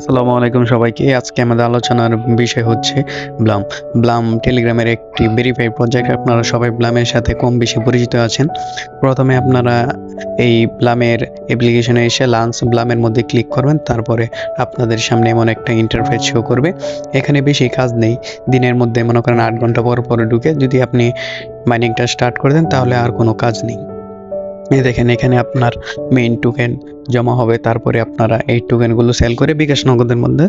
আসসালামু আলাইকুম সবাইকে। আজকে আমাদের আলোচনার বিষয় হচ্ছে ব্লাম। ব্লাম টেলিগ্রামের একটি ভেরিফাইড প্রজেক্ট আপনারা সবাই ব্লামের সাথে কম বেশি পরিচিত আছেন। প্রথমে আপনারা এই ব্লামের অ্যাপ্লিকেশনে এসে লাঞ্চ ব্লামের মধ্যে ক্লিক করবেন। তারপরে আপনাদের সামনে এমন একটা ইন্টারফেস শো করবে। এখানে বেশি কাজ নেই। দিনের মধ্যে মনে করেন আট ঘণ্টা পর পরে ঢুকে যদি আপনি মাইনিংটা স্টার্ট করে দেন, তাহলে আর কোনো কাজ নেই। এই দেখেন, এখানে আপনার মেইন টোকেন জমা হবে, তারপরে আপনারা এই টোকেনগুলো সেল করে বিকাশ নগদের মধ্যে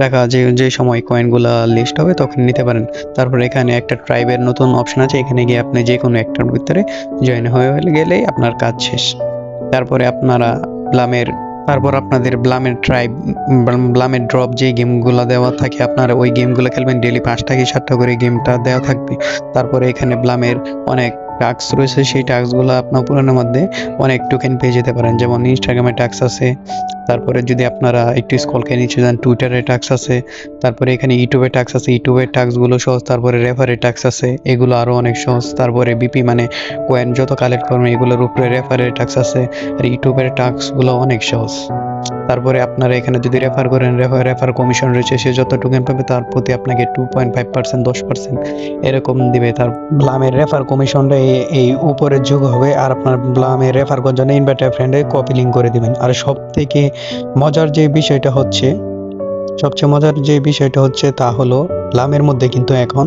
টাকা যে যে সময় কয়েনগুলো লিস্ট হবে তখন নিতে পারেন। তারপরে এখানে একটা ট্রাইবের নতুন অপশন আছে, এখানে গিয়ে আপনি যে কোনো একটার ভিতরে জয়েন হয়ে গেলেই আপনার কাজ শেষ। তারপরে আপনারা ব্লামের, তারপর আপনাদের ব্লামের ট্রাইব ব্লামের ড্রপ যে গেমগুলো দেওয়া থাকে, আপনারা ওই গেমগুলো খেলবেন ডেলি পাঁচটা কি সাতটা করে গেমটা দেওয়া থাকবে। তারপরে এখানে ব্লামের অনেক টাস্ক রয়েছে, সেই টাস্কগুলো আপনার পুরানোর মধ্যে অনেক টোকেন পেয়ে যেতে পারেন। যেমন ইনস্টাগ্রামে টাস্ক আছে, তারপরে যদি আপনারা একটু স্কলকে নিচে যান টুইটারে টাস্ক আছে, তারপরে এখানে ইউটিউবে টাস্ক আছে ইউটিউবের টাস্কগুলো সহজ, তারপরে রেফারে টাস্ক আছে, এগুলো আরও অনেক সহজ। তারপরে বিপি মানে কয়েন যত কালেক্ট করবেন, এগুলোর উপরে রেফারের টাস্ক আছে, আর ইউটিউবের টাস্কগুলো অনেক সহজ। তারপরে আপনারা এখানে যদি রেফার করেন রেফার কমিশন রয়েছে, সে যত টোকেন পাবে তার প্রতি আপনাকে টু পয়েন্ট ফাইভ পার্সেন্ট দশ পার্সেন্ট এরকম দিবে। তার ব্লামের রেফার কমিশনটা এই উপরের যুগ হবে আর আপনার ব্লামের রেফার করার জন্য ইনভার্টার ফ্রেন্ডে কপি লিঙ্ক করে দিবেন। আর সব থেকে মজার যে বিষয়টা হচ্ছে, সবচেয়ে মজার যে বিষয়টা হচ্ছে তা হলো ব্লামের মধ্যে কিন্তু এখন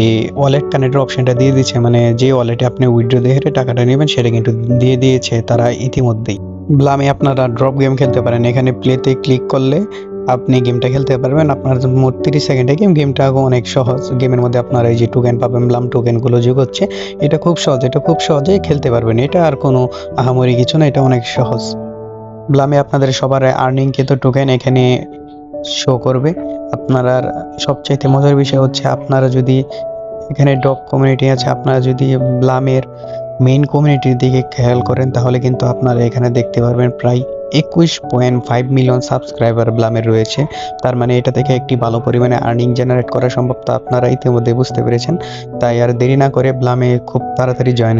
এই ওয়ালেট কানেক্টের অপশনটা দিয়ে দিচ্ছে। মানে যে ওয়ালেটে আপনি উইথড্র দিয়ে টাকাটা নেবেন, সেটা কিন্তু দিয়ে দিয়েছে তারা ইতিমধ্যেই। ব্লামে আপনারা ড্রপ গেম খেলতে পারেন। এখানে প্লেতে ক্লিক করলে আপনি গেমটা খেলতে পারবেন। আপনার মোট তিরিশ সেকেন্ডে গেম গেমটা অনেক সহজ। গেমের মধ্যে আপনারা এই যে টোকেন পাবেন ব্লাম টোকেনগুলো যোগ হচ্ছে। এটা খুব সহজ, এটা খুব সহজেই খেলতে পারবেন। এটা আর কোনো আহামরি কিছু না, এটা অনেক সহজ। ব্লামে আপনাদের সবার আর্নিং কিন্তু টোকেন এখানে শো করবে। আপনারা সবচাইতে মজার বিষয় হচ্ছে, আপনারা যদি এখানে ডগ কমিউনিটি আছে। আপনারা যদি ব্লামের মেইন কমিউনিটির দিকে খেয়াল করেন, তাহলে কিন্তু আপনারা এখানে দেখতে পারবেন প্রায় একুশ পয়েন্ট ফাইভ মিলিয়ন সাবস্ক্রাইবার ব্লামের রয়েছে। তার মানে এটা থেকে একটি ভালো পরিমাণে আর্নিং জেনারেট করা সম্ভব। তা আপনারা ইতিমধ্যে বুঝতে পেরেছেন। তাই আর দেরি না করে ব্লামে খুব তাড়াতাড়ি জয়েন